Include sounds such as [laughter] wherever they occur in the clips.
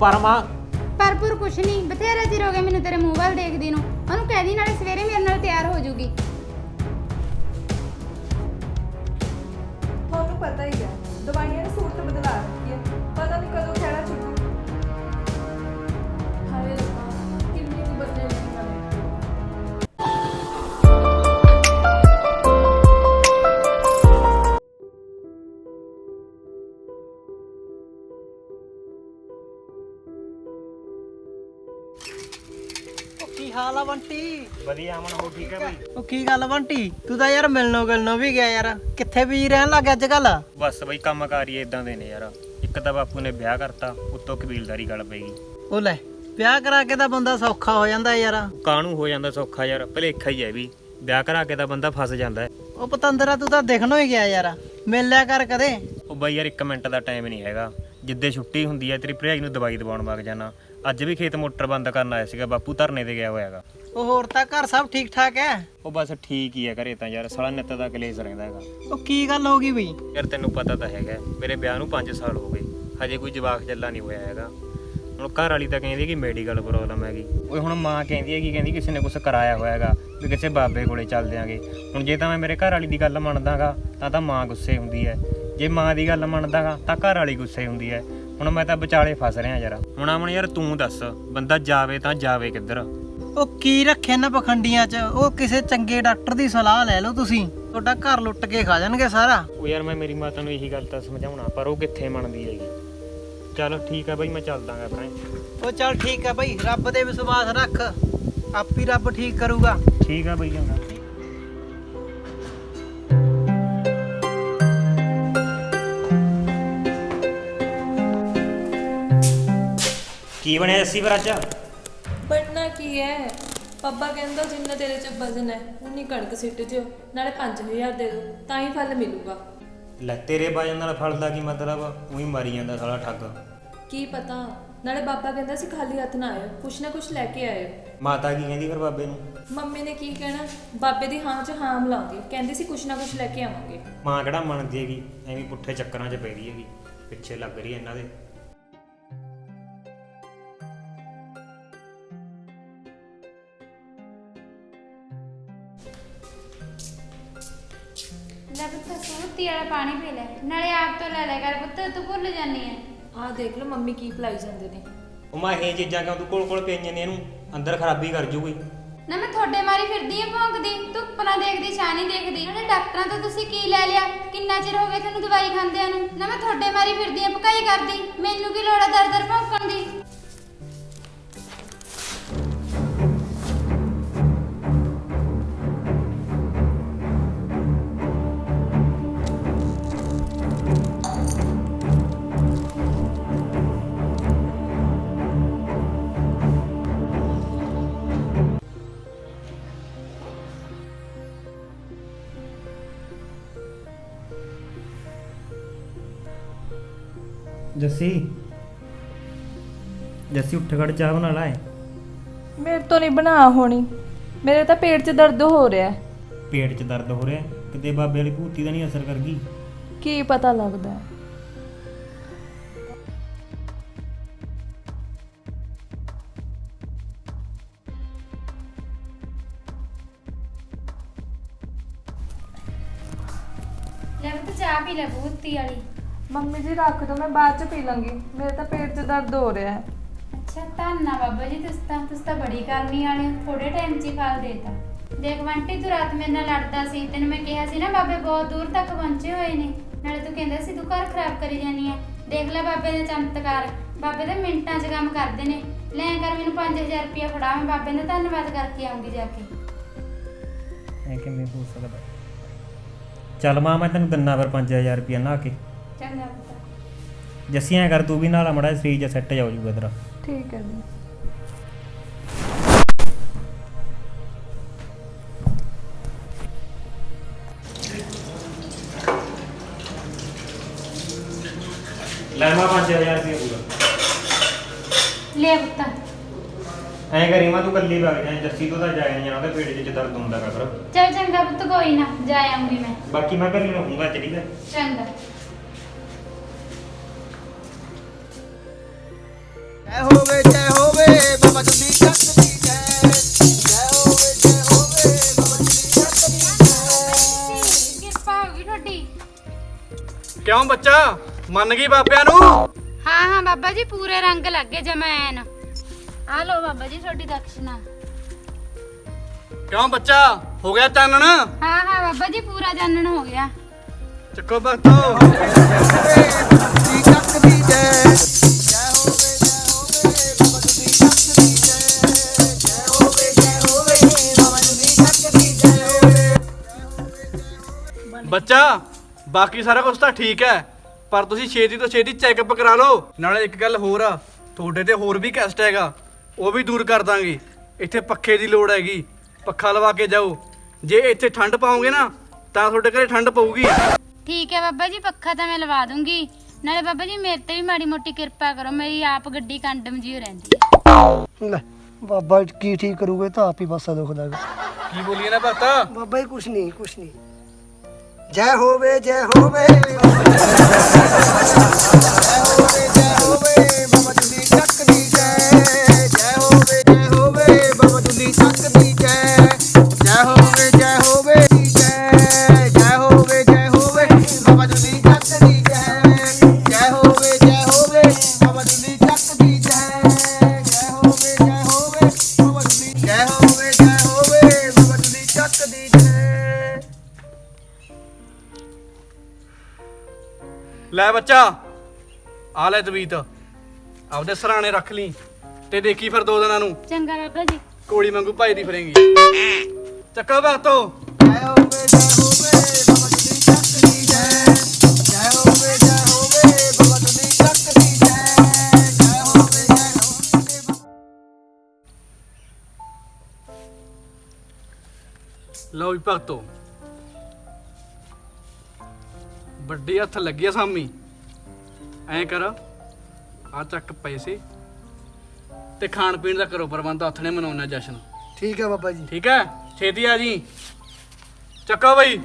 ਪਰ ਮਾਂ ਪਰਪੁਰ ਕੁਛ ਨਹੀਂ ਬਥੇਰਾ ਚਿਰ ਹੋ ਗਿਆ ਮੈਨੂੰ ਤੇਰੇ ਮੂੰਹ ਵੱਲ ਦੇਖਦੀ ਨੂੰ। ਉਹਨੂੰ ਕਹਿ ਦੀ ਨਾਲੇ ਸਵੇਰੇ ਮੇਰੇ ਨਾਲ ਤਿਆਰ ਹੋ ਜਾਊਗੀ ਤੁਹਾਨੂੰ ਪਤਾ ਹੀ ਹੈ ਦਵਾਈਆਂ ਨੇ ਸੂਰਤ ਬਦਲਾ ਰੱਖੀ ਹੈ ਪਤਾ ਨਹੀਂ ਕਦੋਂ ਹਾਲ ਆ ਬੰਟੀ? ਵਧੀਆ ਅਮਨ ਹੋ ਠੀਕ ਹੈ ਬਈ। ਉਹ ਕੀ ਗੱਲ ਬੰਟੀ? ਤੂੰ ਤਾਂ ਯਾਰ ਮਿਲਣੋਂ ਗਿਲਣੋਂ ਵੀ ਗਿਆ ਯਾਰ। ਕਿੱਥੇ ਵੀ ਰਹਿਣ ਲੱਗ ਅੱਜ ਕੱਲ ਬਸ ਬਈ ਕੰਮ ਕਾਰੀ ਇਦਾਂ ਦੇ ਨੇ ਯਾਰ। ਇੱਕ ਤਾਂ ਬਾਪੂ ਨੇ ਵਿਆਹ ਕਰਤਾ ਉੱਤੋਂ ਕਬੀਲਦਾਰੀ ਗੱਲ ਪੈ ਗਈ। ਉਹ ਲੈ ਵਿਆਹ ਕਰਾ ਕੇ ਤਾਂ ਬੰਦਾ ਸੌਖਾ ਹੋ ਜਾਂਦਾ ਯਾਰ। ਕਾਹਨੂੰ ਹੋ ਜਾਂਦਾ ਸੌਖਾ ਯਾਰ? ਭਲੇਖਾ ਹੀ ਹੈ ਵੀ। ਵਿਆਹ ਕਰਾ ਕੇ ਤਾਂ ਬੰਦਾ ਫਸ ਜਾਂਦਾ ਹੈ। ਉਹ ਪਤੰਦਰਾ ਤੂੰ ਤਾਂ ਦਿਖਣੋਂ ਹੀ ਗਿਆ ਯਾਰ। ਮਿਲ ਲਿਆ ਕਰ ਕਦੇ। ਉਹ ਬਈ ਯਾਰ ਇੱਕ ਮਿੰਟ ਦਾ ਟਾਈਮ ਨਹੀਂ ਹੈਗਾ। ਜਿੱਦੇ ਛੁੱਟੀ ਹੁੰਦੀ ਹੈ ਤੇਰੀ ਭਰਜਾਈ ਨੂੰ ਦਵਾਈ ਦਵਾਉਣ ਵਗ ਜਾਣਾ ਅੱਜ ਵੀ ਖੇਤ ਮੋਟਰ ਬੰਦ ਕਰਨ ਆਇਆ ਸੀਗਾ ਬਾਪੂ ਧਰਨੇ ਤੇ ਗਿਆ ਹੋਇਆਗਾ। ਉਹ ਹੋਰ ਤਾਂ ਘਰ ਸਭ ਠੀਕ ਠਾਕ ਹੈ ਉਹ ਬਸ ਠੀਕ ਹੀ ਹੈ ਘਰੇ ਤਾਂ ਯਾਰ ਸਾਲਾ ਨਿੱਤ ਦਾ ਕਲੇਸ਼ ਰਹਿੰਦਾ ਹੈਗਾ। ਉਹ ਕੀ ਗੱਲ ਹੋ ਗਈ ਬਈ? ਯਾਰ ਤੈਨੂੰ ਪਤਾ ਤਾਂ ਹੈਗਾ ਮੇਰੇ ਵਿਆਹ ਨੂੰ 5 ਸਾਲ ਹੋ ਗਏ ਹਜੇ ਕੋਈ ਜਵਾਕ ਚੱਲਾ ਨਹੀਂ ਹੋਇਆ ਹੈਗਾ। ਹੁਣ ਘਰ ਵਾਲੀ ਤਾਂ ਕਹਿੰਦੀ ਕਿ ਮੈਡੀਕਲ ਪ੍ਰੋਬਲਮ ਹੈਗੀ। ਓਏ ਹੁਣ ਮਾਂ ਕਹਿੰਦੀ ਹੈ ਕਿ ਕਹਿੰਦੀ ਕਿਸੇ ਨੇ ਕੁਝ ਕਰਾਇਆ ਹੋਇਆ ਹੈਗਾ ਵੀ ਕਿਸੇ ਬਾਬੇ ਕੋਲੇ ਚੱਲ ਦਿਆਂਗੇ। ਹੁਣ ਜੇ ਤਾਂ ਮੈਂ ਮੇਰੇ ਘਰ ਵਾਲੀ ਦੀ ਗੱਲ ਮੰਨਦਾਗਾ ਤਾਂ ਤਾਂ ਮਾਂ ਗੁੱਸੇ ਹੁੰਦੀ ਹੈ ਜੇ ਮਾਂ ਦੀ ਗੱਲ ਮੰਨਦਾਗਾ ਤਾਂ ਘਰ ਵਾਲੀ ਗੁੱਸੇ ਹੁੰਦੀ ਹੈ ਹੁਣ ਮੈਂ ਤਾਂ ਵਿਚਾਲੇ ਫਸ ਰਿਹਾ ਯਾਰ। ਹੁਣ ਆਮਣ ਯਾਰ ਤੂੰ ਦੱਸ ਬੰਦਾ ਜਾਵੇ ਤਾਂ ਜਾਵੇ ਕਿੱਧਰ? ਉਹ ਕੀ ਰੱਖਿਆ ਨਾ ਪਖੰਡੀਆਂ 'ਚ? ਉਹ ਕਿਸੇ ਚੰਗੇ ਡਾਕਟਰ ਦੀ ਸਲਾਹ ਲੈ ਲਓ ਤੁਸੀਂ। ਤੁਹਾਡਾ ਘਰ ਲੁੱਟ ਕੇ ਖਾ ਜਾਣਗੇ ਸਾਰਾ। ਉਹ ਯਾਰ ਮੈਂ ਮੇਰੀ ਮਾਤਾ ਨੂੰ ਇਹੀ ਗੱਲ ਤਾਂ ਸਮਝਾਉਣਾ ਪਰ ਉਹ ਕਿੱਥੇ ਮੰਨਦੀ ਹੈਗੀ? ਚਲ ਠੀਕ ਹੈ ਬਈ ਮੈਂ ਚੱਲਦਾਗਾ ਆਪਣੇ ਉਹ ਚੱਲ ਠੀਕ ਹੈ ਬਈ ਰੱਬ ਤੇ ਵਿਸ਼ਵਾਸ ਰੱਖ। ਆਪੀ ਰੱਬ ਠੀਕ ਕਰੂਗਾ। ਠੀਕ ਆ ਬਈ ਚੰਗਾ। ਕੀ ਬਣਿਆ ਜੱਸੀ ਫਿਰ ਅੱਜ? ਬਣਨਾ ਕੀ ਹੈ? ਪੱਪਾ ਕਹਿੰਦਾ ਜਿੰਨਾ ਤੇਰੇ ਚ ਵਜ਼ਨ ਹੈ ਉਨੀ ਕਣਕ ਸਿੱਟ ਜਿਓ ਨਾਲੇ 5000 ਦੇ ਦਿਓ ਤਾਂ ਹੀ ਫਲ ਮਿਲੂਗਾ। ਲੈ ਤੇਰੇ ਬਾਜਨ ਨਾਲ ਫਲ ਦਾ ਕੀ ਮਤਲਬ? ਉਹੀ ਮਾਰੀ ਜਾਂਦਾ ਸਾਲਾ ਠੱਗ। ਕੀ ਪਤਾ? ਨਾਲੇ ਬਾਬਾ ਕਹਿੰਦਾ ਸੀ ਖਾਲੀ ਹੱਥ ਨਾ ਆਇਓ ਕੁਛ ਨਾ ਕੁਛ ਲੈ ਕੇ ਆਇਓ। ਮਾਤਾ ਕੀ ਕਹਿੰਦੀ ਫਿਰ ਬਾਬੇ ਨੂੰ? ਮੰਮੀ ਨੇ ਕੀ ਕਹਿਣਾ? ਬਾਬੇ ਦੀ ਹਾਂ 'ਚ ਹਾਂ ਮਿਲਾਉਂਦੀ ਕਹਿੰਦੀ ਸੀ ਕੁਛ ਨਾ ਕੁਛ ਲੈ ਕੇ ਆਵਾਂਗੇ। ਮਾਂ ਕਿਹੜਾ ਮੰਨਦੀ ਹੈਗੀ? ਐਵੇਂ ਪੁੱਠੇ ਚੱਕਰਾਂ 'ਚ ਪੈ ਰਹੀ ਹੈਗੀ ਪਿੱਛੇ ਲੱਗ ਰਹੀ ਹੈ ਇਹਨਾਂ ਦੇ। ਲੈ ਪੁੱਤ ਸੂਤੀ ਵਾਲਾ ਪਾਣੀ ਪੀ ਲੈ। ਨਾਲੇ ਆਪ ਤੋਂ ਲੈ ਲੈ ਕਰ ਪੁੱਤ ਤੂੰ ਭੁੱਲ ਜਾਨੀ ਐ। ਆਹ ਦੇਖ ਲਓ ਮੰਮੀ ਕੀ ਪਿਲਾਈ ਜਾਂਦੇ ਨੇ। ਉਹ ਮਾਂ ਇਹ ਚੀਜ਼ਾਂ ਕਿਉਂ ਤੂੰ ਕੋਲ ਕੋਲ ਪਈਆਂ ਨੇ ਇਹਨੂੰ? ਅੰਦਰ ਖਰਾਬੀ ਕਰ ਜੂਗੀ। ਨਾ ਮੈਂ ਤੁਹਾਡੇ ਮਾਰੀ ਫਿਰਦੀ ਐ ਭੌਂਕਦੀ ਧੁੱਪ ਨਾ ਦੇਖਦੀ ਛਾਂ ਨਹੀਂ ਦੇਖਦੀ। ਨਾਲੇ ਡਾਕਟਰਾਂ ਤੋਂ ਤੁਸੀਂ ਕੀ ਲੈ ਲਿਆ? ਕਿੰਨਾ ਚਿਰ ਹੋ ਗਿਆ ਤੁਹਾਨੂੰ ਦਵਾਈ ਖਾਂਦਿਆਂ ਨੂੰ? ਨਾ ਮੈਂ ਤੁਹਾਡੇ ਮਾਰੀ ਫਿਰਦੀ ਐ ਭਕਾਈ ਕਰਦੀ। ਮੈਨੂੰ ਕੀ ਲੋੜ ਜੱਸੀ? ਜੱਸੀ ਉੱਠ ਖੜ ਚਾਹ ਬਣਾ ਲੈ। ਮੇਰੇ ਤੋਂ ਨਹੀਂ ਬਣਾ ਹੋਣੀ। ਮੇਰੇ ਤਾਂ ਪੇਟ 'ਚ ਦਰਦ ਹੋ ਰਿਹਾ। ਹੈ ਪੇਟ 'ਚ ਦਰਦ ਹੋ ਰਿਹਾ? ਕਿਤੇ ਬਾਬੇ ਵਾਲੀ ਭੂਤੀ ਦਾ ਨਹੀਂ ਅਸਰ ਕਰ ਗਈ ਕੀ ਪਤਾ ਲੱਗਦਾ। ਹੈ? ਲੈ ਪੁੱਤ ਚਾਹ ਪੀ ਲੈ ਬੂਤੀ ਵਾਲੀ ਮੰਮੀ ਜੀ ਰੱਖ ਦੋ ਮੈਂ ਬਾਅਦ 'ਚ ਪੀ ਲਾਂਗੀ। ਮੇਰੇ ਤਾਂ ਪੇਟ 'ਚ ਦਰਦ ਹੋ ਰਿਹਾ ਹੈ। ਅੱਛਾ ਧੰਨਾ ਬਾਬਾ ਜੀ ਤੁਸੀਂ ਤਾਂ ਤੁਸੀਂ ਤਾਂ ਬੜੀ ਕਰਨੀ ਵਾਲੇ ਹੋ। ਥੋੜੇ ਟਾਈਮ 'ਚ ਹੀ ਫਲ ਦੇਤਾ। ਦੇਖ ਬੰਟੀ ਤੂੰ ਰਾਤ ਮੇਰੇ ਨਾਲ ਲੜਦਾ ਸੀ ਤੈਨੂੰ ਮੈਂ ਕਿਹਾ ਸੀ ਨਾ ਬਾਬੇ ਬਹੁਤ ਦੂਰ ਤੱਕ ਪਹੁੰਚੇ ਹੋਏ ਨੇ। ਨਾਲੇ ਤੂੰ ਕਹਿੰਦਾ ਸੀ ਤੂੰ ਘਰ ਖਰਾਬ ਕਰੀ ਜਾਨੀ ਆ ਦੇਖ ਲੈ ਬਾਬੇ ਦਾ ਚਮਤਕਾਰ। ਬਾਬੇ ਤਾਂ ਮਿੰਟਾਂ 'ਚ ਕੰਮ ਕਰਦੇ ਨੇ। ਲੈ ਕਰ ਮੈਨੂੰ 5000 ਰੁਪਇਆ ਫੜਾ ਮੈਂ ਬਾਬੇ ਦਾ ਧੰਨਵਾਦ ਕਰਕੇ ਆਉਂਗੀ ਜਾ ਕੇ। ਐ ਕਿਵੇਂ ਹੋ ਸਕਦਾ? ਚੱਲ ਮਾਂ ਮੈਂ ਤੈਨੂੰ ਦਿੰਨਾ ਫਿਰ 5000 ਰੁਪਇਆ ਨਾ ਕੇ। ਚੰਗਾ ਪੁੱਤ। ਜੱਸੀ ਐ ਕਰ ਤੂੰ ਵੀ ਨਾਲ ਮੜਾ ਸਰੀਰ ਜਿਹਾ ਸੈੱਟ ਜਾਊ ਜੂਗਾ ਤੇਰਾ। ਠੀਕ ਹੈ ਜੀ। ਲੈ ਮਾ 5000 ਰੁਪਇਆ ਪੂਰਾ। ਲੈ ਪੁੱਤ। ਐ ਕਰੀ ਮੈਂ ਤੂੰ ਕੱਲੀ ਵਗ ਜਾ ਜੱਸੀ ਤੋਂ ਤਾਂ ਜਾਇਆ ਨਹੀਂ ਉਹਦੇ ਪੇਟ 'ਚ ਦਰਦ ਹੁੰਦਾ ਗਾ ਫਿਰ ਚਲ ਚੰਗਾ ਪੁੱਤ ਕੋਈ ਨਾ ਜਾ ਆਉਂਗੀ ਮੈਂ। ਬਾਕੀ ਮੈਂ ਘਰੇ ਰਹੂੰਗਾ ਚਲੀ ਗਿਆ ਚੰਗਾ। ਕਿਰਪਾ ਹੋ ਗਈ ਤੁਹਾਡੀ ਕਿਉਂ ਬੱਚਾ? ਮੰਨ ਗਈ ਬਾਬਿਆਂ ਨੂੰ? ਹਾਂ ਹਾਂ ਬਾਬਾ ਜੀ ਪੂਰੇ ਰੰਗ ਲੱਗੇ ਜਮੈਨ ਆ ਲਓ ਬਾਬਾ ਜੀ ਤੁਹਾਡੀ ਦਕਸ਼ਨਾ। ਕਿਉਂ ਬੱਚਾ? ਹੋ ਗਿਆ ਚਾਨਣ? ਹਾਂ ਹਾਂ ਬਾਬਾ ਜੀ ਪੂਰਾ ਜਾਣਨ ਹੋ ਗਿਆ। ਚੱਕੋ ਭਗਤੋ ਬੱਚਾ ਬਾਕੀ ਸਾਰਾ ਕੁਝ ਤਾਂ ਠੀਕ ਹੈ ਪਰ ਤੁਸੀਂ ਛੇਤੀ ਤੋਂ ਛੇਤੀ ਚੈੱਕਅਪ ਕਰਾ ਲਓ। ਨਾਲੇ ਇੱਕ ਗੱਲ ਹੋਰ ਆ ਤੁਹਾਡੇ ਤੇ ਹੋਰ ਵੀ ਕੈਸਟ ਹੈਗਾ ਉਹ ਵੀ ਦੂਰ ਕਰ ਦਾਂਗੇ। ਇੱਥੇ ਪੱਖੇ ਦੀ ਲੋੜ ਹੈਗੀ ਪੱਖਾ ਲਵਾ ਕੇ ਜਾਓ। ਜੇ ਇੱਥੇ ਠੰਡ ਪਾਓਗੇ ਨਾ ਤਾਂ ਤੁਹਾਡੇ ਘਰੇ ਠੰਡ ਪਊਗੀ। ਠੀਕ ਹੈ ਬਾਬਾ ਜੀ ਪੱਖਾ ਤਾਂ ਮੈਂ ਲਵਾ ਦੂੰਗੀ। ਨਾਲੇ ਬਾਬਾ ਜੀ ਮੇਰੇ ਤੇ ਵੀ ਮਾੜੀ ਮੋਟੀ ਕਿਰਪਾ ਕਰੋ ਮੇਰੀ ਆਪ ਗੱਡੀ ਕੰਡਮ ਜੀ ਹੋ ਰਹਿੰਦੀ ਹੈ। ਲੈ ਬਾਬਾ ਕੀ ਠੀਕ ਕਰੂਗੇ ਤਾਂ ਆਪ ਹੀ ਪਾਸਾ ਦੁਖਦਾ ਗਾ। ਕੀ ਬੋਲੀਏ ਨਾ ਭਗਤਾ ਬਾਬਾ ਜੀ ਕੁਛ ਨਹੀਂ ਕੁਛ ਨਹੀਂ। ਜੈ ਹੋਵੇ ਜੈ ਹੋਵੇ। ਬੱਚਾ ਆ ਲੈ ਤਵੀਤ ਆਪਦੇ ਸਰਾਣੇ ਰੱਖ ਲਈ ਤੇ ਦੇਖੀ ਫਿਰ ਦੋ ਦਿਨਾਂ ਨੂੰ। ਚੰਗਾ ਬਾਬਾ ਜੀ। ਕੋੜੀ ਵਾਂਗੂ ਭਾਈ ਦੀ ਫਿਰੇਂਗੀ। ਚੱਕੋ ਭਗਤੋ ਜੈ ਹੋਵੇ ਜੈ ਹੋਵੇ ਬਾਬਾ ਜੁਲੀ ਚੱਕ ਦੀ ਜੈ ਜੈ ਹੋਵੇ ਜੈ ਹੋਵੇ ਬਾਬਾ ਜੁਲੀ ਚੱਕ ਦੀ ਜੈ ਜੈ ਹੋਵੇ ਜੈ ਹੋਵੇ ਲਓ ਵੀ ਭਗਤੋ। ਵੱਡੇ ਹੱਥ ਲੱਗਿਆ ਸਾਮੀ। ਐਂ ਕਰ ਆ ਚੱਕ ਪੈਸੇ ਤੇ ਖਾਣ ਪੀਣ ਦਾ ਕਰੋ ਪ੍ਰਬੰਧ ਹੱਥ ਨੇ ਮਨਾਉਣਾ ਜਸ਼ਨ। ਠੀਕ ਹੈ ਬਾਬਾ ਜੀ। ਠੀਕ ਹੈ? ਛੇਤੀ ਆ ਜੀ। ਚੱਕੋ ਬਈ।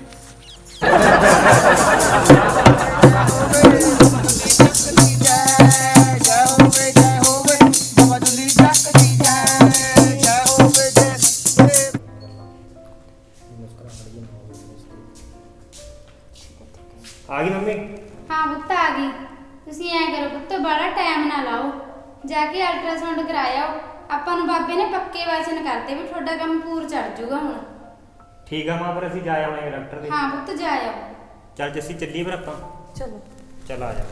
ਵਚਨ ਕਰਤੇ ਵੀ ਤੁਹਾਡਾ ਕੰਮ ਪੂਰ ਚੜ ਜਾਊਗਾ ਹੁਣ। ਠੀਕ ਆ ਮਾਂ ਫਿਰ ਅਸੀਂ ਜਾ ਆਵਾਂਗੇ ਡਾਕਟਰ ਦੇ। ਹਾਂ ਪੁੱਤ ਜਾ ਆਓ। ਚੱਲ ਜੱਸੀ ਚੱਲੀਏ ਫਿਰ ਆਪਾਂ। ਚਲੋ। ਚੱਲ ਆ ਜਾ।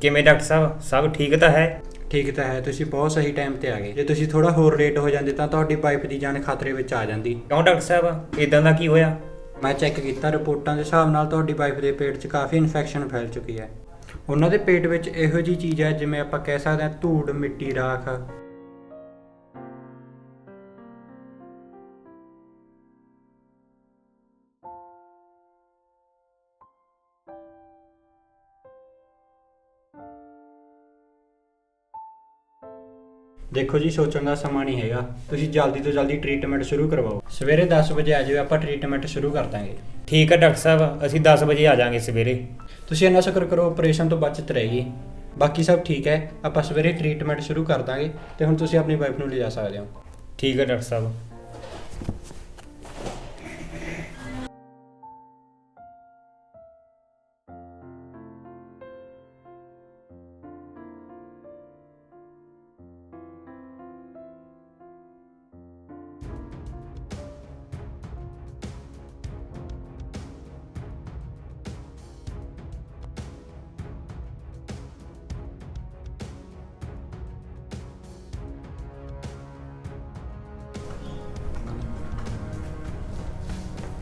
ਕਿਵੇਂ ਡਾਕਟਰ ਸਾਹਿਬ? ਸਭ ਠੀਕ ਤਾਂ ਹੈ? ਠੀਕ ਤਾਂ ਹੈ ਤੁਸੀਂ ਬਹੁਤ ਸਹੀ ਟਾਈਮ ਤੇ ਆ ਗਏ। ਜੇ ਤੁਸੀਂ ਥੋੜਾ ਹੋਰ ਲੇਟ ਹੋ ਜਾਂਦੇ ਤਾਂ ਤੁਹਾਡੀ ਵਾਈਫ ਦੀ ਜਾਨ ਖਤਰੇ ਵਿੱਚ ਆ ਜਾਂਦੀ। ਕਿਉਂ ਡਾਕਟਰ ਸਾਹਿਬ? ਇਦਾਂ ਦਾ ਕੀ ਹੋਇਆ? ਮੈਂ ਚੈੱਕ ਕੀਤਾ ਰਿਪੋਰਟਾਂ ਦੇ ਹਿਸਾਬ ਨਾਲ ਤੁਹਾਡੀ ਵਾਈਫ ਦੇ ਪੇਟ 'ਚ ਕਾਫੀ ਇਨਫੈਕਸ਼ਨ ਫੈਲ ਚੁੱਕੀ ਹੈ। ਉਹਨਾਂ ਦੇ ਪੇਟ ਵਿੱਚ ਇਹੋ ਜੀ ਚੀਜ਼ ਹੈ ਜਿਵੇਂ ਆਪਾਂ ਕਹਿ ਸਕਦੇ ਹਾਂ ਧੂੜ ਮਿੱਟੀ ਰਾਖ। ਦੇਖੋ ਜੀ ਸੋਚਣ ਦਾ ਸਮਾਂ ਨਹੀਂ ਹੈਗਾ। ਤੁਸੀਂ ਜਲਦੀ ਤੋਂ ਜਲਦੀ ਟ੍ਰੀਟਮੈਂਟ ਸ਼ੁਰੂ ਕਰਵਾਓ। ਸਵੇਰੇ 10 ਵਜੇ ਆ ਜਾਓ ਆਪਾਂ ਟ੍ਰੀਟਮੈਂਟ ਸ਼ੁਰੂ ਕਰ ਦਾਂਗੇ। ਠੀਕ ਹੈ ਡਾਕਟਰ ਸਾਹਿਬ ਅਸੀਂ 10 ਵਜੇ ਆ ਜਾਾਂਗੇ ਸਵੇਰੇ। ਤੁਸੀਂ ਇੰਨਾ ਸ਼ੁਕਰ ਕਰੋ ਆਪਰੇਸ਼ਨ ਤੋਂ ਬਚਤ ਰਹੇਗੀ ਬਾਕੀ ਸਭ ਠੀਕ ਹੈ ਆਪਾਂ ਸਵੇਰੇ ਟ੍ਰੀਟਮੈਂਟ ਸ਼ੁਰੂ ਕਰ ਦਾਂਗੇ ਤੇ ਹੁਣ ਤੁਸੀਂ ਆਪਣੀ ਵਾਈਫ ਨੂੰ ਲਿਜਾ ਸਕਦੇ ਹੋ। ਠੀਕ ਹੈ ਡਾਕਟਰ ਸਾਹਿਬ।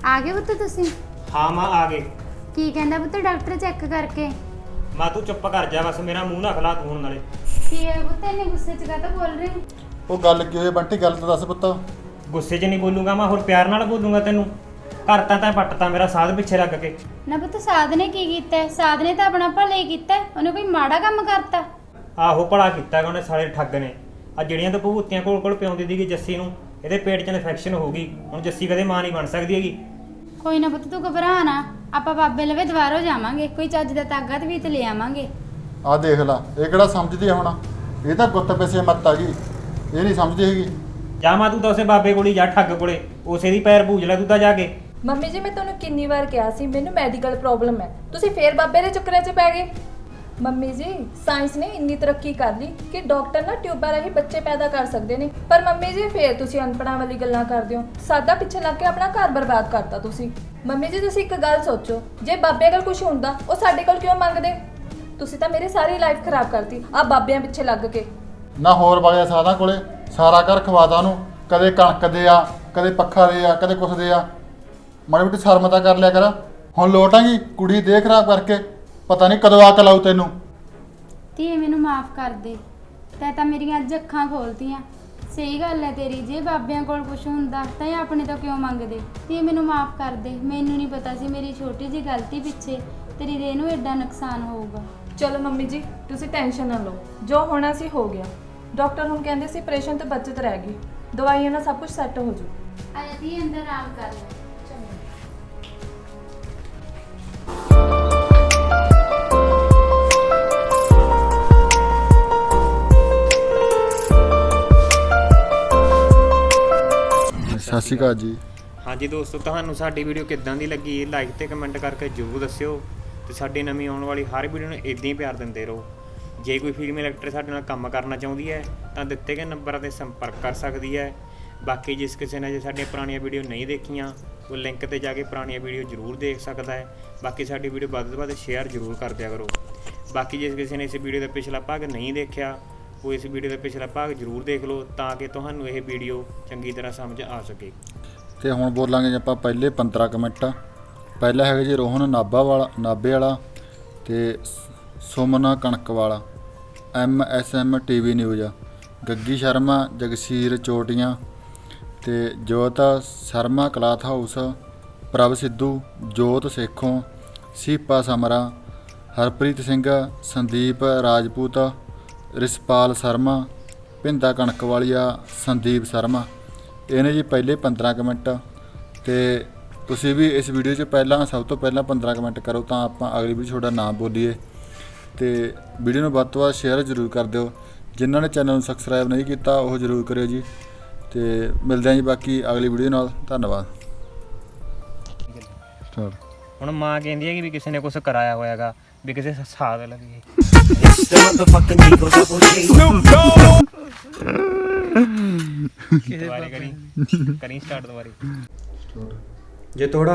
ਆ ਗਏ ਪੁੱਤ ਤੁਸੀਂ? ਹਾਂ ਮਾਂ ਆ ਗਏ। ਕੀ ਕਹਿੰਦਾ ਪੁੱਤ ਡਾਕਟਰ ਚੈੱਕ ਕਰਕੇ? ਮਾਂ ਤੂੰ ਚੁੱਪ ਕਰ ਜਾ ਬਸ ਮੇਰਾ ਮੂੰਹ ਨਾ ਖਲਾ ਤੂੰ ਹੁਣ ਨਾਲੇ। ਕੀ ਹੈ ਪੁੱਤ? ਇੰਨੇ ਗੁੱਸੇ 'ਚ ਕਾਹਤੋਂ ਬੋਲ ਰਹੇ ਉਹ ਗੱਲ ਕੀ ਹੋਈ? ਬੰਟੀ ਗੱਲ ਤਾਂ ਦੱਸ ਪੁੱਤ। ਗੁੱਸੇ 'ਚ ਨਹੀਂ ਬੋਲੂਗਾ ਮੈਂ ਹੋਰ ਪਿਆਰ ਨਾਲ ਬੋਲੂਗਾ ਤੈਨੂੰ। ਘਰ ਤਾਂ ਤਾਂ ਪੱਟਤਾ ਮੇਰਾ ਸਾਧ ਪਿੱਛੇ ਲੱਗ ਕੇ। ਨਾ ਪੁੱਤ ਸਾਧ ਨੇ ਕੀ ਕੀਤਾ? ਹੈ? ਸਾਧ ਨੇ ਤਾਂ ਆਪਣਾ ਭਲਾ ਕੀਤਾ। ਹੈ। ਉਹਨੇ ਕੋਈ ਮਾੜਾ ਕੰਮ ਕਰਤਾ? ਆਹੋ ਭਲਾ ਕੀਤਾ ਗਾ ਉਹਨੇ ਸਾਲੇ ਠੱਗ ਨੇ। ਆ ਜਿਹੜੀਆਂ ਤਾਂ ਭੂਤੀਆਂ ਕੋਲ ਕੋਲ ਪਿਆਉਂਦੀ ਦੀਗੀ ਜੱਸੀ ਨੂੰ ਇਹਦੇ ਪੇਟ 'ਚ ਇਨਫੈਕਸ਼ਨ ਹੋ ਗਈ। ਹੁਣ ਜੱਸੀ ਕਦੇ ਮਾਂ ਨਹੀਂ ਬਣ ਸਕਦੀ ਹੈਗੀ। ਕੋਈ ਨਾ ਪੁੱਤ ਤੂੰ ਘਬਰਾ ਨਾ। ਆਪਾਂ ਬਾਬੇ ਲਵੇ ਦੁਬਾਰਾ ਜਾਵਾਂਗੇ। ਕੋਈ ਚੱਜ ਦਾ ਤਾਕਤ ਵੀ ਤੇ ਲੈ ਆਵਾਂਗੇ। ਆਹ ਦੇਖ ਲੈ ਇਹ ਕਿਹੜਾ ਸਮਝਦੀ ਆ ਹੁਣ? ਇਹ ਤਾਂ ਗੁੱਤ ਪੈਸੇ ਮੱਤ ਆ ਗਈ। ਇਹ ਨਹੀਂ ਸਮਝਦੀ ਹੈਗੀ। ਜਾ ਮਾਂ ਤੂੰ ਤਾਂ ਉਸੇ ਬਾਬੇ ਕੋਲ ਹੀ ਜਾ ਠੱਗ ਕੋਲੇ। ਉਸੇ ਦੀ ਪੈਰ ਭੂਜ ਲੈ ਤੂੰ ਤਾਂ ਜਾ ਕੇ। ਮੰਮੀ ਜੀ ਮੈਂ ਤੁਹਾਨੂੰ ਕਿੰਨੀ ਵਾਰ ਕਿਹਾ ਸੀ ਮੈਨੂੰ ਮੈਡੀਕਲ ਪ੍ਰੋਬਲਮ ਹੈ। ਤੁਸੀਂ ਫੇਰ ਬਾਬੇ ਦੇ ਚੱਕਰਾਂ 'ਚ ਪੈ ਗਏ। ਮੰਮੀ ਜੀ ਸਾਇੰਸ ਨੇ ਇੰਨੀ ਤਰੱਕੀ ਕਰ ਲਈ ਕਿ ਡਾਕਟਰ ਨਾ ਟਿਊਬਾਂ ਰਾਹੀਂ ਬੱਚੇ ਪੈਦਾ ਕਰ ਸਕਦੇ ਨੇ। ਪਰ ਮੰਮੀ ਜੀ, ਫੇਰ ਤੁਸੀਂ ਅਨਪੜਾਂ ਵਾਲੀ ਗੱਲਾਂ ਕਰਦੇ ਹੋ। ਸਾਡਾ ਪਿੱਛੇ ਲੱਗ ਕੇ ਆਪਣਾ ਘਰ ਬਰਬਾਦ ਕਰਤਾ ਤੁਸੀਂ। ਮੰਮੀ ਜੀ, ਤੁਸੀਂ ਇੱਕ ਗੱਲ ਸੋਚੋ, ਜੇ ਬਾਬੇ ਕੋਲ ਕੁਝ ਹੁੰਦਾ, ਉਹ ਸਾਡੇ ਕੋਲ ਕਿਉਂ ਮੰਗਦੇ? ਤੁਸੀਂ ਤਾਂ ਮੇਰੀ ਸਾਰੀ ਲਾਈਫ ਖਰਾਬ ਕਰਤੀ ਆ ਬਾਬਿਆਂ ਪਿੱਛੇ ਲੱਗ ਕੇ। ਨਾ ਹੋਰ ਵਗਿਆ ਸਾਦਾ ਕੋਲੇ, ਸਾਰਾ ਘਰ ਖਵਾਦਾ ਉਹਨੂੰ। ਕਦੇ ਕਣਕ ਦੇ ਆ, ਕਦੇ ਪੱਖਾ ਦੇ ਆ, ਕਦੇ ਕੁਛ ਦੇ ਆ। ਮਾੜੀ ਮੋਟੀ ਸ਼ਰਮ ਤਾਂ ਕਰ ਲਿਆ ਕਰ। ਹੁਣ ਲੋਟ ਆਂਗੀ ਕੁੜੀ ਦੇ ਖਰਾਬ ਕਰਕੇ। ਪਤਾ ਨਹੀਂ ਕਦੋਂ ਅਕਲ ਆਊ ਤੈਨੂੰ। ਧੀਏ ਮੈਨੂੰ ਮਾਫ ਕਰ ਦੇ। ਤੈਂ ਤਾਂ ਮੇਰੀਆਂ ਅੱਜ ਅੱਖਾਂ ਖੋਲਤੀਆਂ। ਸਹੀ ਗੱਲ ਹੈ ਤੇਰੀ ਜੇ ਬਾਬਿਆਂ ਕੋਲ ਕੁਝ ਹੁੰਦਾ ਤਾਂ ਇਹ ਆਪਣੇ ਤੋਂ ਕਿਉਂ ਮੰਗਦੇ? ਧੀਏ ਮੈਨੂੰ ਮਾਫ ਕਰ ਦੇ। ਮੈਨੂੰ ਨਹੀਂ ਪਤਾ ਸੀ ਮੇਰੀ ਛੋਟੀ ਜਿਹੀ ਗਲਤੀ ਪਿੱਛੇ ਤੇਰੀ ਰੇ ਨੂੰ ਐਡਾ ਨੁਕਸਾਨ ਹੋਊਗਾ। ਚਲੋ ਮੰਮੀ ਜੀ ਤੁਸੀਂ ਟੈਨਸ਼ਨ ਨਾ ਲਓ। ਜੋ ਹੋਣਾ ਸੀ ਹੋ ਗਿਆ। ਡਾਕਟਰ ਹੁਣ ਕਹਿੰਦੇ ਸੀ ਆਪਰੇਸ਼ਨ ਤੋਂ ਬਚਤ ਰਹਿ ਗਈ। ਦਵਾਈਆਂ ਨਾਲ ਸਭ ਕੁਝ ਸੈੱਟ ਹੋ ਜੂ ਆ ਜਾ ਧੀਏ ਅੰਦਰ ਆਰਾਮ ਕਰ ਲੈ। ਸ਼੍ਰੀ ਅਕਾਲ ਜੀ। ਹਾਂਜੀ ਦੋਸਤੋ, ਤੁਹਾਨੂੰ ਸਾਡੀ ਵੀਡੀਓ ਕਿੱਦਾਂ ਦੀ ਲੱਗੀ? ਲਾਈਕ ਤੇ ਕਮੈਂਟ ਕਰਕੇ ਜਰੂਰ ਦੱਸਿਓ ਤੇ ਸਾਡੀ ਨਵੀਂ ਆਉਣ ਵਾਲੀ ਹਰ ਵੀਡੀਓ ਨੂੰ ਇਦਾਂ ਹੀ ਪਿਆਰ ਦਿੰਦੇ ਰਹੋ। ਜੇ ਕੋਈ ਫੀਮੇਲ ਐਕਟਰ ਸਾਡੇ ਨਾਲ ਕੰਮ ਕਰਨਾ ਚਾਹੁੰਦੀ ਹੈ, ਤਾਂ ਦਿੱਤੇ ਗਏ ਨੰਬਰਾਂ ਤੇ ਸੰਪਰਕ ਕਰ ਸਕਦੀ ਹੈ। ਬਾਕੀ ਜਿਸ ਕਿਸੇ ਨੇ ਜੇ ਸਾਡੀਆਂ ਪੁਰਾਣੀਆਂ ਵੀਡੀਓ ਨਹੀਂ ਦੇਖੀਆਂ, ਉਹ ਲਿੰਕ ਤੇ ਜਾ ਕੇ ਪੁਰਾਣੀਆਂ ਵੀਡੀਓ ਜਰੂਰ ਦੇਖ ਸਕਦਾ ਹੈ। ਬਾਕੀ ਸਾਡੀ ਵੀਡੀਓ ਵੱਧ ਤੋਂ ਵੱਧ ਸ਼ੇਅਰ ਜਰੂਰ ਕਰ ਦਿਆ ਕਰੋ। ਬਾਕੀ ਜਿਸ ਕਿਸੇ ਨੇ ਇਸ ਵੀਡੀਓ ਦਾ ਪਿਛਲਾ ਭਾਗ ਨਹੀਂ ਦੇਖਿਆ ਉਹ ਇਸ ਵੀਡੀਓ ਦਾ ਪਿਛਲਾ ਭਾਗ ਜਰੂਰ ਦੇਖ ਲਓ ਤਾਂ ਕਿ ਤੁਹਾਨੂੰ ਇਹ ਵੀਡੀਓ ਚੰਗੀ ਤਰ੍ਹਾਂ ਸਮਝ ਆ ਸਕੇ। ਤੇ ਹੁਣ ਬੋਲਾਂਗੇ ਜੀ ਆਪਾਂ ਪਹਿਲੇ 15 ਕੁ ਮਿੰਟ। ਪਹਿਲਾ ਹੈਗਾ ਜੀ ਰੋਹਨ ਨਾਭਾ ਵਾਲਾ, ਨਾਭੇ ਵਾਲਾ ਤੇ ਸੁਮਨਾ ਕਣਕ ਵਾਲਾ। M S M TV news. Gaggi Sharma, Jagsir Chotian ਤੇ ਜੋਤ ਸ਼ਰਮਾ ਕਲਾਥ ਹਾਊਸ, ਪ੍ਰਭ ਸਿੱਧੂ, ਜੋਤ ਸੇਖੋਂ, ਸੀਪਾ ਸਮਰਾ, ਹਰਪ੍ਰੀਤ ਸਿੰਘ, ਸੰਦੀਪ ਰਾਜਪੂਤ ਰਿਸਪਾਲ ਸ਼ਰਮਾ, ਭਿੰਦਾ ਕਣਕ ਵਾਲੀਆ, ਸੰਦੀਪ ਸ਼ਰਮਾ। ਇਹਨੇ ਜੀ ਪਹਿਲੇ 15 ਕਮੈਂਟ ਤੇ ਤੁਸੀਂ ਵੀ ਇਸ ਵੀਡੀਓ 'ਚ ਪਹਿਲਾਂ, ਸਭ ਤੋਂ ਪਹਿਲਾਂ 15 ਕਮੈਂਟ ਕਰੋ ਤਾਂ ਆਪਾਂ ਅਗਲੀ ਵੀਡੀਓ ਤੁਹਾਡਾ ਨਾਮ ਬੋਲੀਏ। ਤੇ ਵੀਡੀਓ ਨੂੰ ਵੱਧ ਤੋਂ ਵੱਧ ਸ਼ੇਅਰ ਜ਼ਰੂਰ ਕਰ ਦਿਓ। ਜਿਨ੍ਹਾਂ ਨੇ ਚੈਨਲ ਨੂੰ ਸਬਸਕ੍ਰਾਈਬ ਨਹੀਂ ਕੀਤਾ, ਉਹ ਜ਼ਰੂਰ ਕਰਿਓ ਜੀ। ਤੇ ਮਿਲਦੇ ਹਾਂ ਜੀ ਬਾਕੀ ਅਗਲੀ ਵੀਡੀਓ ਨਾਲ। ਧੰਨਵਾਦ। ਹੁਣ ਮਾਂ ਕਹਿੰਦੀ ਹੈ ਕਿ ਵੀ ਕਿਸੇ ਨੇ ਕੁਝ ਕਰਾਇਆ ਹੋਇਆਗਾ, ਵੀ ਕਿਸੇ ਸਾਧ ਲੱਗੀ। ਦੁਬਾਰੇ ਕਰੀ ਕਰੀ ਸਟਾਰਟ ਦੁਬਾਰੇ ਜੇ ਥੋੜਾ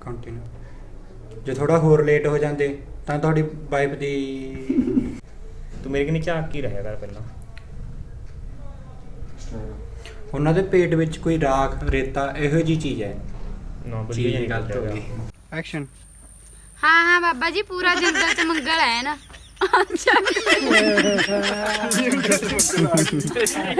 ਕੰਟੀਨਿਊ ਜੇ ਥੋੜਾ ਹੋਰ ਲੇਟ ਹੋ ਜਾਂਦੇ ਤਾਂ ਤੁਹਾਡੀ ਵਾਈਫ ਦੀ ਤੂੰ ਮੇਰੇ ਕਨੀ ਝਾਕ ਕੀ ਰਹਿਆ ਕਰ ਪਹਿਲਾਂ। ਉਹਨਾਂ ਦੇ ਪੇਟ ਵਿੱਚ ਕੋਈ ਰਾਖ ਰੇਤਾ ਇਹੋ ਜੀ ਚੀਜ਼ ਹੈ। ਨਾ ਬੜੀ ਗਲਤ ਹੋ ਗਈ। ਐਕਸ਼ਨ ਹਾਂ ਹਾਂ ਬਾਬਾ ਜੀ ਪੂਰਾ ਜੰਗਲ ਚ ਮੰਗਲ ਹੈ ਨਾ। ਅੱਛਾ [laughs]